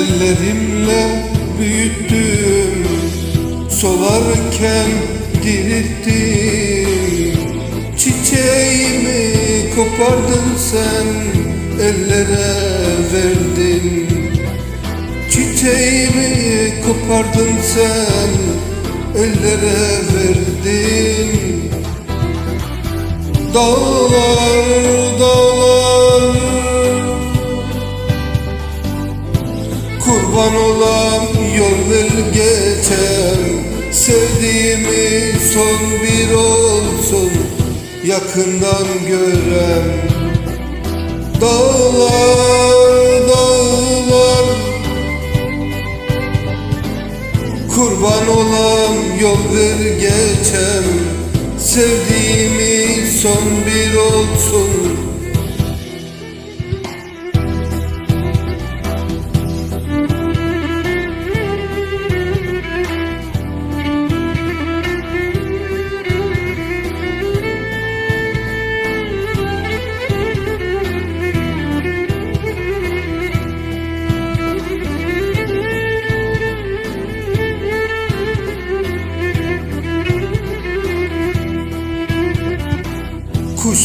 Ellerimle büyüttüm Solarken dirilttim. Çiçeğimi kopardın sen Ellere verdin. Çiçeğimi kopardın sen Ellere verdin. Dağlar dağlar son bir olsun Yakından görem Dağlar dağlar. Kurban olan yol ver geçem Sevdiğimi son bir olsun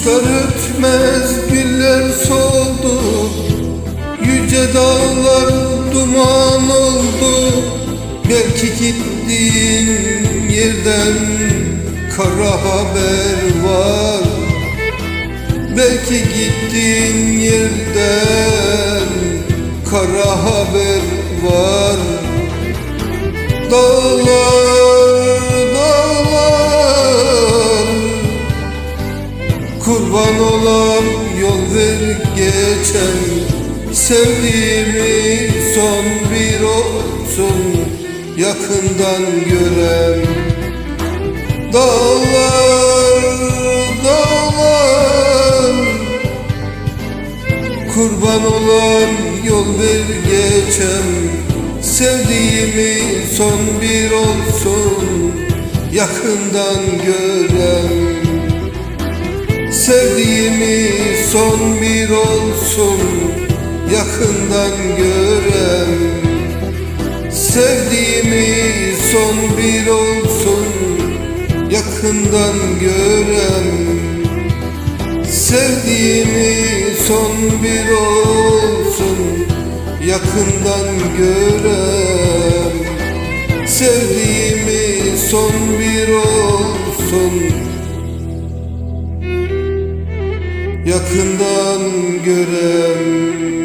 Kuşlar ötmez, güller soldu. Yüce dağlar duman oldu. Belki gittiğin yerden kara haber var. Belki gittiğin yerden kara haber var. Dağlar, geçen Sevdiğimi son bir olsun Yakından gören Dağlar, dağlar. Kurban olan yol ver geçen Sevdiğimi son bir olsun Yakından gören Sevdiğimi son bir olsun Yakından gören. Sevdiğimi son bir olsun Yakından gören. Sevdiğimi son bir olsun Yakından gören. Sevdiğimi son bir olsun Yakından görem